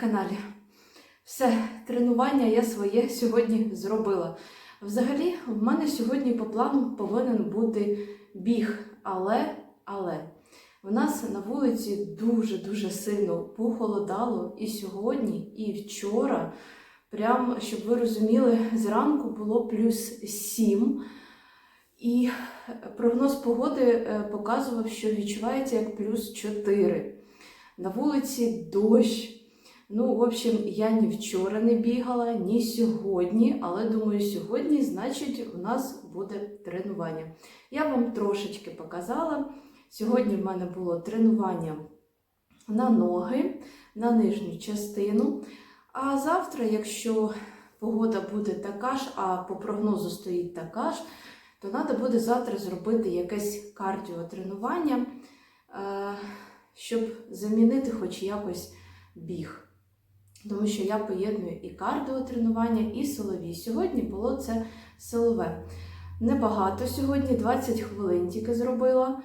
каналі. Все, тренування я своє сьогодні зробила. Взагалі, в мене сьогодні по плану повинен бути біг, але, але в нас на вулиці дуже-дуже сильно похолодало і сьогодні, і вчора. Прям, щоб ви розуміли, зранку було плюс 7. І прогноз погоди е, показував, що відчувається як плюс 4. На вулиці дощ. Ну, в общем, я ні вчора не бігала, ні сьогодні, але думаю, сьогодні, значить, у нас буде тренування. Я вам трошечки показала. Сьогодні в мене було тренування на ноги, на нижню частину. А завтра, якщо погода буде така ж, а по прогнозу стоїть така ж, то треба буде завтра зробити якесь кардіотренування, е, щоб замінити хоч якось біг. Тому що я поєдную і кардіотренування, і силові. Сьогодні було це силове. Небагато сьогодні, 20 хвилин тільки зробила.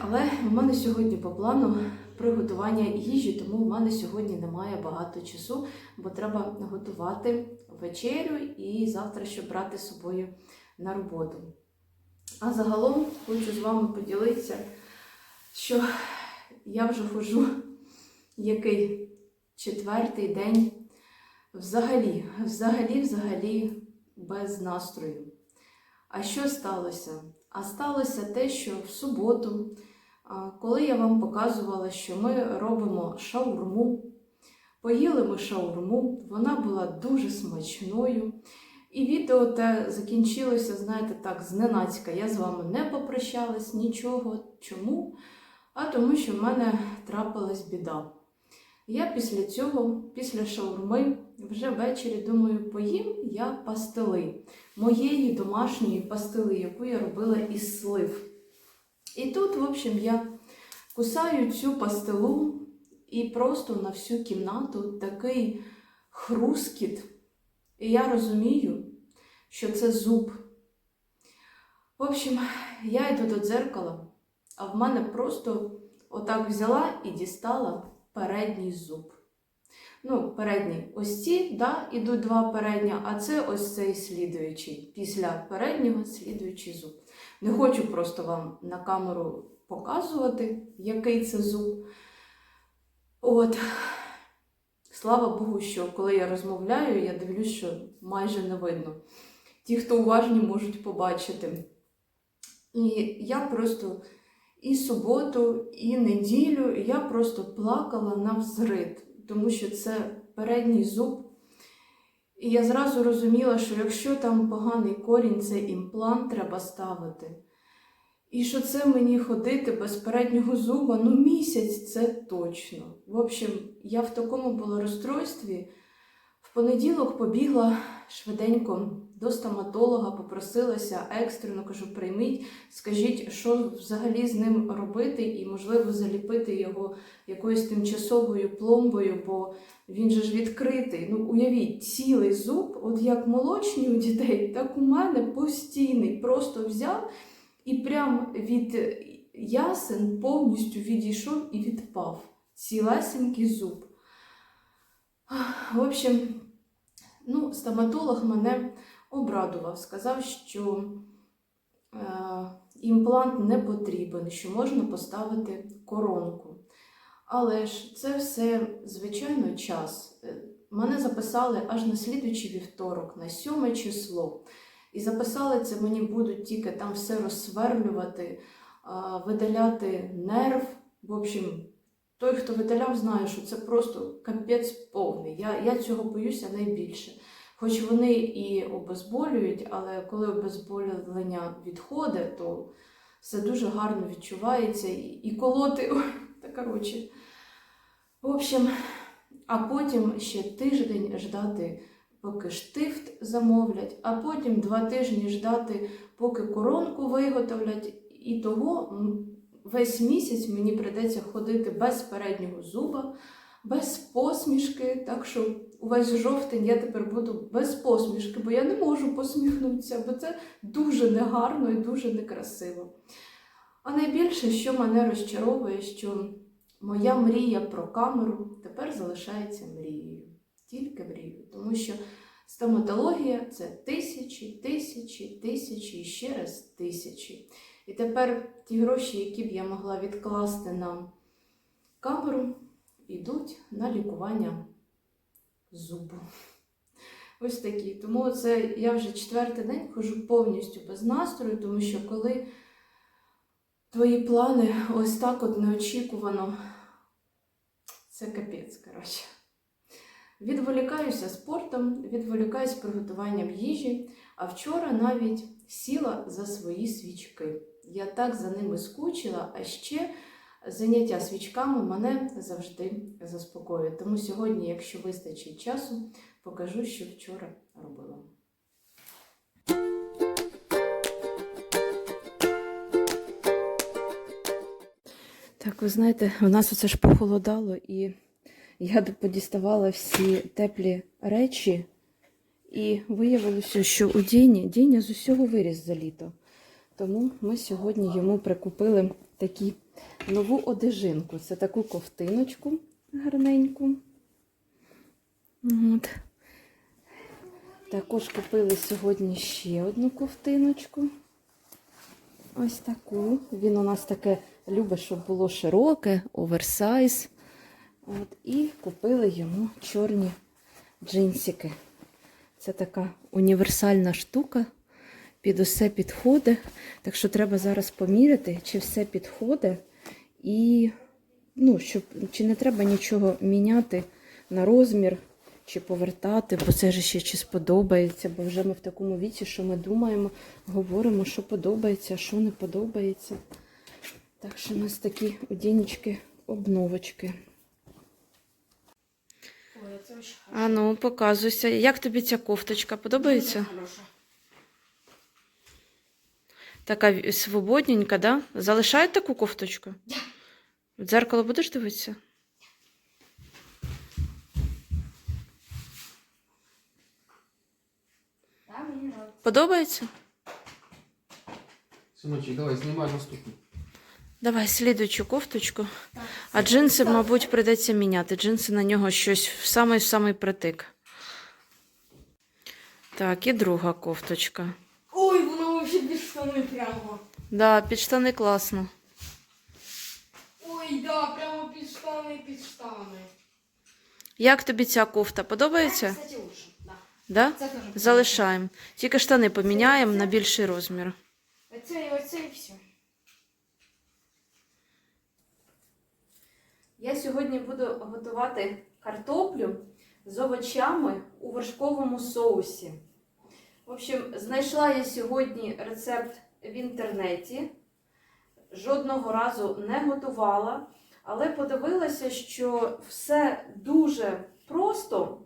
Але в мене сьогодні по плану приготування їжі, тому в мене сьогодні немає багато часу, бо треба готувати вечерю і завтра ще брати з собою на роботу. А загалом хочу з вами поділитися, що я вже хожу який четвертий день взагалі, взагалі, взагалі без настрою. А що сталося? А сталося те, що в суботу, коли я вам показувала, що ми робимо шаурму, поїли ми шаурму, вона була дуже смачною. І відео те закінчилося, знаєте, так, зненацька. Я з вами не попрощалась нічого. Чому? А тому, що в мене трапилась біда. Я після цього, після шаурми, вже ввечері думаю, поїм я пастили моєї домашньої пастили, яку я робила із слив. І тут, в общем, я кусаю цю пастилу і просто на всю кімнату такий хрускіт. І я розумію, що це зуб. В общем, я йду до дзеркала, а в мене просто отак взяла і дістала передній зуб. Ну, передній ось ці, да, ідуть два передня, а це ось цей слідуючий. Після переднього слідуючий зуб. Не хочу просто вам на камеру показувати, який це зуб. От. Слава Богу, що коли я розмовляю, я дивлюсь, що майже не видно. Ті, хто уважні, можуть побачити. І я просто і суботу, і неділю я просто плакала на взрит, тому що це передній зуб. І я зразу розуміла, що якщо там поганий корінь, це імплант треба ставити. І що це мені ходити без переднього зуба, ну місяць це точно. В общем, я в такому була розстройстві. В понеділок побігла швиденько до стоматолога, попросилася екстрено, кажу, прийміть, скажіть, що взагалі з ним робити, і, можливо, заліпити його якоюсь тимчасовою пломбою, бо він же ж відкритий. Ну, уявіть, цілий зуб, от як молочні у дітей, так у мене постійний. Просто взяв і прям від ясен повністю відійшов і відпав. Цілесенький зуб. В общем, ну, стоматолог мене обрадував, сказав, що е, імплант не потрібен, що можна поставити коронку. Але ж це все, звичайно, час. Е, Мене записали аж на слідуючий вівторок, на 7 число. І записали це мені будуть тільки там все розсверлювати, е, видаляти нерв. В общем, той, хто видаляв, знає, що це просто капець повний. Я, я цього боюся найбільше. Хоч вони і обезболюють, але коли обезболювання відходить, то все дуже гарно відчувається і, колоти. Та коротше. В общем, а потім ще тиждень ждати, поки штифт замовлять, а потім два тижні ждати, поки коронку виготовлять. І того весь місяць мені прийдеться ходити без переднього зуба, без посмішки. Так що увесь жовтень я тепер буду без посмішки, бо я не можу посміхнутися, бо це дуже негарно і дуже некрасиво. А найбільше, що мене розчаровує, що моя мрія про камеру тепер залишається мрією. Тільки мрією. Тому що стоматологія це тисячі, тисячі, тисячі і ще раз тисячі. І тепер ті гроші, які б я могла відкласти на камеру, йдуть на лікування зубу. Ось такі. Тому це я вже четвертий день хожу повністю без настрою, тому що коли твої плани ось так от неочікувано, це капець, коротше. Відволікаюся спортом, відволікаюсь приготуванням їжі, а вчора навіть сіла за свої свічки. Я так за ними скучила, а ще заняття свічками мене завжди заспокоює. Тому сьогодні, якщо вистачить часу, покажу, що вчора робила. Так, ви знаєте, у нас оце ж похолодало, і я подіставала всі теплі речі, і виявилося, що у Діні Діня з усього виріс за літо. Тому ми сьогодні йому прикупили такі нову одежинку. Це таку ковтиночку гарненьку. От. Також купили сьогодні ще одну ковтиночку. Ось таку. Він у нас таке любить, щоб було широке, оверсайз. От, і купили йому чорні джинсики. Це така універсальна штука. Під усе підходить. Так що треба зараз поміряти, чи все підходить. І ну, щоб, чи не треба нічого міняти на розмір, чи повертати, бо це ж ще чи сподобається, бо вже ми в такому віці, що ми думаємо, говоримо, що подобається, а що не подобається. Так що у нас такі одінічки, обновочки. Ой, это очень А ну, показуйся. Як тобі ця кофточка? Подобається? хорошо. Така свободненька, да? Залишають таку кофточку? Да. В дзеркало будеш дивитися? Да. Подобається? Сыночек, давай, снимай наступный. Давай слідуючу кофточку. Так. А джинси, мабуть, придеться міняти. Джинси на нього щось в самий-самий притик. Так, і друга кофточка. Штаны прямо. Да, під штани класно. Ой, да, прямо під штани, під штани. Як тобі ця кофта? Подобається? Кстати, лучше, да. Да? Це теж Залишаємо. Тільки штани поміняємо на більший розмір. Оце і оце і все. Я сьогодні буду готувати картоплю з овочами у вершковому соусі. В общем, знайшла я сьогодні рецепт в інтернеті. Жодного разу не готувала, але подивилася, що все дуже просто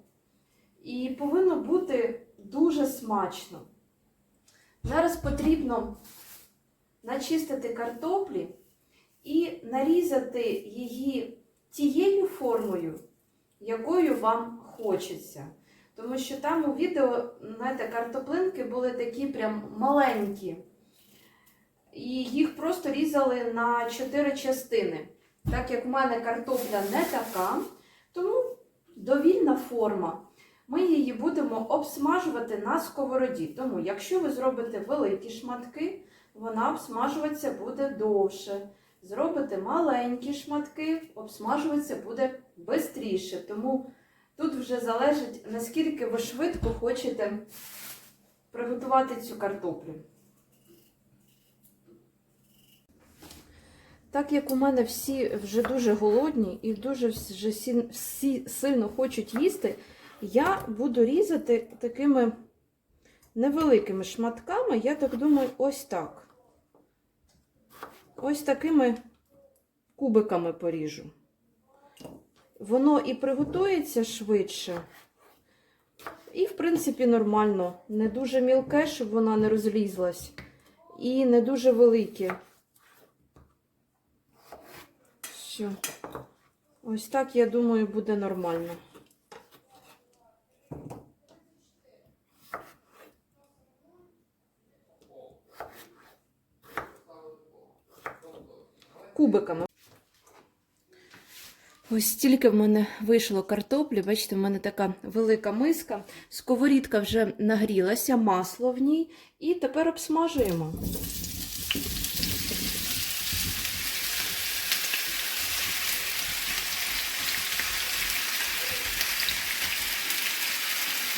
і повинно бути дуже смачно. Зараз потрібно начистити картоплі і нарізати її тією формою, якою вам хочеться. Тому що там у відео, знаєте, картоплинки були такі прям маленькі. І їх просто різали на чотири частини. Так як в мене картопля не така, тому довільна форма. Ми її будемо обсмажувати на сковороді. Тому, якщо ви зробите великі шматки, вона обсмажуватися буде довше. Зробите маленькі шматки, обсмажуватися буде швидше. Тому тут вже залежить, наскільки ви швидко хочете приготувати цю картоплю. Так як у мене всі вже дуже голодні і дуже вже всі, сильно хочуть їсти, я буду різати такими невеликими шматками, я так думаю, ось так. Ось такими кубиками поріжу. Воно і приготується швидше. І, в принципі, нормально. Не дуже мілке, щоб вона не розлізлась. І не дуже велике. Все. Ось так, я думаю, буде нормально. Кубиками. Ось стільки в мене вийшло картоплі. Бачите, в мене така велика миска. Сковорідка вже нагрілася, масло в ній. І тепер обсмажуємо.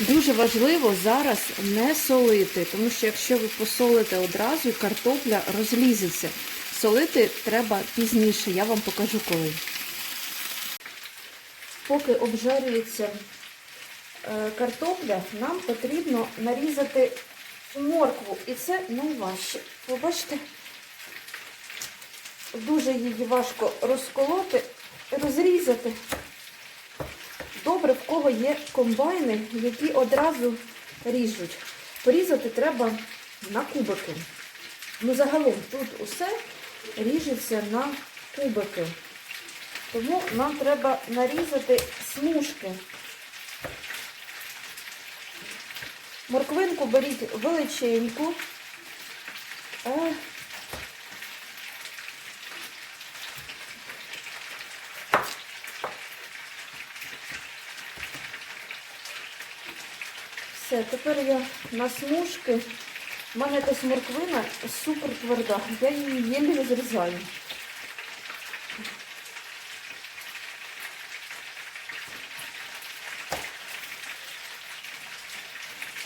Дуже важливо зараз не солити, тому що якщо ви посолите одразу, картопля розлізеться. Солити треба пізніше, я вам покажу коли. Поки обжарюється е, картопля, нам потрібно нарізати моркву. І це найважче. Ви бачите, дуже її важко розколоти, розрізати. Добре, в кого є комбайни, які одразу ріжуть. Порізати треба на кубики. Ну, загалом тут усе ріжеться на кубики. Тому нам треба нарізати смужки. Морквинку беріть величеньку. Е, Все, тепер я на смужки. У мене якась морквина супер тверда. Я її єлі розрізаю.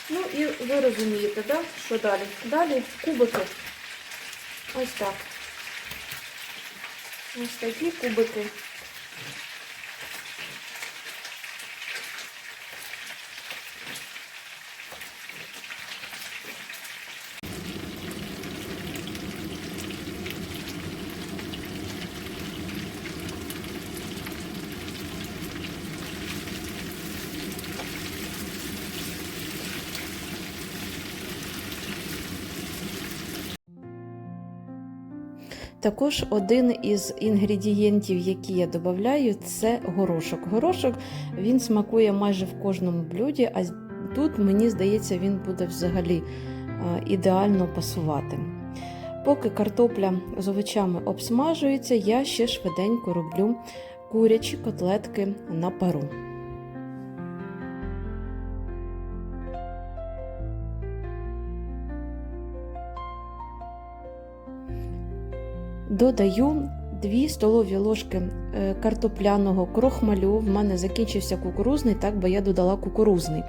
Ну і ви розумієте, да? що далі? Далі кубики. Ось так. Ось такі кубики. Також один із інгредієнтів, які я додаю, це горошок. Горошок він смакує майже в кожному блюді, а тут, мені здається, він буде взагалі е, ідеально пасувати. Поки картопля з овочами обсмажується, я ще швиденько роблю курячі котлетки на пару. Додаю 2 столові ложки е, картопляного крохмалю. В мене закінчився кукурузний, так би я додала кукурузний.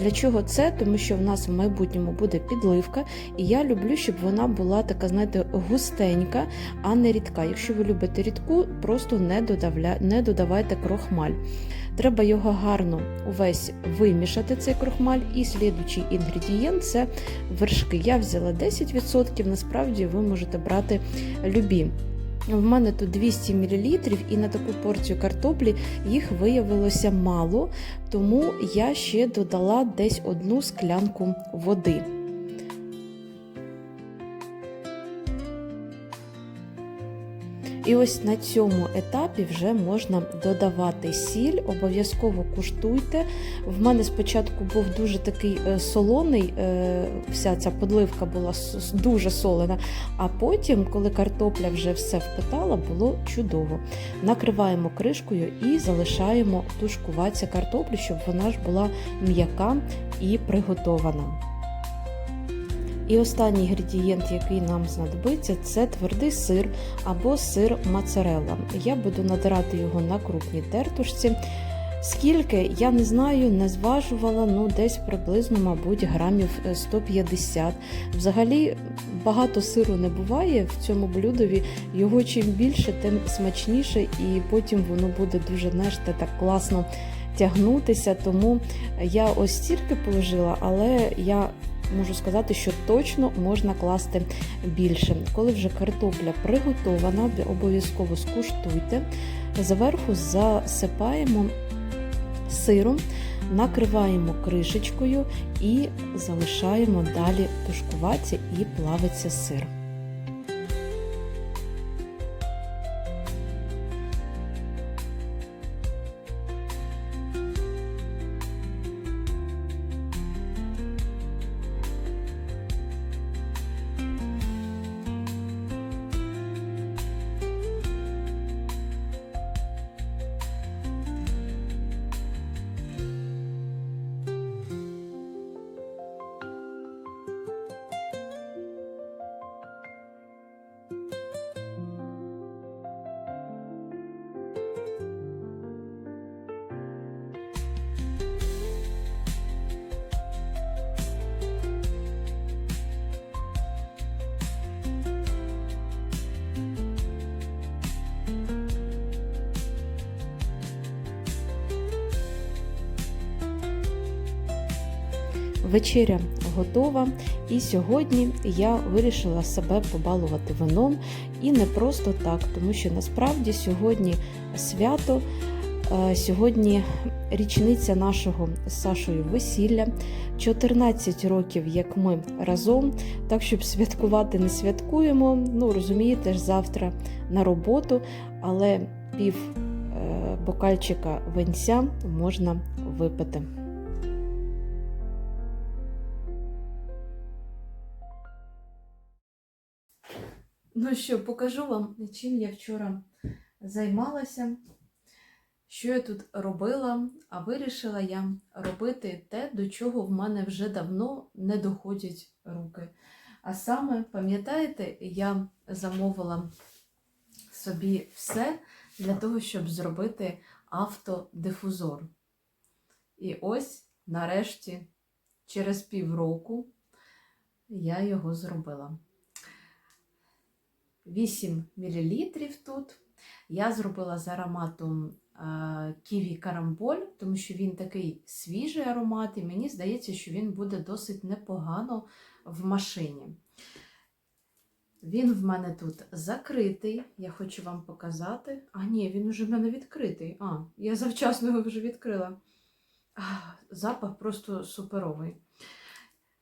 Для чого це? Тому що в нас в майбутньому буде підливка, і я люблю, щоб вона була така, знаєте, густенька, а не рідка. Якщо ви любите рідку, просто не, додавля... не додавайте крохмаль. Треба його гарно увесь вимішати, цей крохмаль, і слідучий інгредієнт це вершки. Я взяла 10%, насправді ви можете брати любі. В мене тут 200 мл, і на таку порцію картоплі їх виявилося мало, тому я ще додала десь одну склянку води. І ось на цьому етапі вже можна додавати сіль, обов'язково куштуйте. В мене спочатку був дуже такий е, солоний, е, вся ця подливка була дуже солена, а потім, коли картопля вже все впитала, було чудово. Накриваємо кришкою і залишаємо тушкуватися картоплю, щоб вона ж була м'яка і приготована. І останній інгредієнт, який нам знадобиться, це твердий сир або сир моцарелла. Я буду натирати його на крупній тертушці. Скільки, я не знаю, не зважувала, ну десь приблизно, мабуть, грамів е, 150. Взагалі багато сиру не буває в цьому блюдові. Його чим більше, тим смачніше, і потім воно буде дуже знаєш, так класно тягнутися. Тому я ось стільки положила, але я можу сказати, що точно можна класти більше. Коли вже картопля приготована, обов'язково скуштуйте. Зверху засипаємо сиром, накриваємо кришечкою і залишаємо далі тушкуватися і плавиться сир. Вечеря готова, і сьогодні я вирішила себе побалувати вином і не просто так, тому що насправді сьогодні свято, е, сьогодні річниця нашого з Сашою весілля, 14 років, як ми разом. Так, щоб святкувати, не святкуємо. Ну, розумієте ж, завтра на роботу, але пів е, бокальчика винця можна випити. Ну що, покажу вам, чим я вчора займалася, що я тут робила, а вирішила я робити те, до чого в мене вже давно не доходять руки. А саме, пам'ятаєте, я замовила собі все для того, щоб зробити автодифузор. І ось, нарешті, через півроку я його зробила. 8 мл тут. Я зробила з ароматом е, ківі карамболь, тому що він такий свіжий аромат, і мені здається, що він буде досить непогано в машині. Він в мене тут закритий. Я хочу вам показати. А, ні, він уже в мене відкритий. А, я завчасно його вже відкрила. А, запах просто суперовий.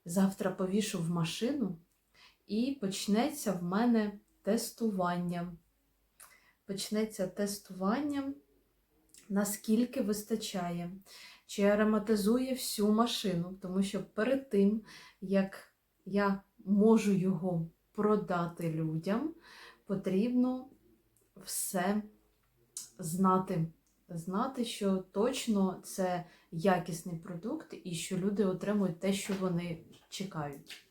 Завтра повішу в машину і почнеться в мене тестування. Почнеться тестування, наскільки вистачає, чи ароматизує всю машину, тому що перед тим, як я можу його продати людям, потрібно все знати. Знати, що точно це якісний продукт і що люди отримують те, що вони чекають.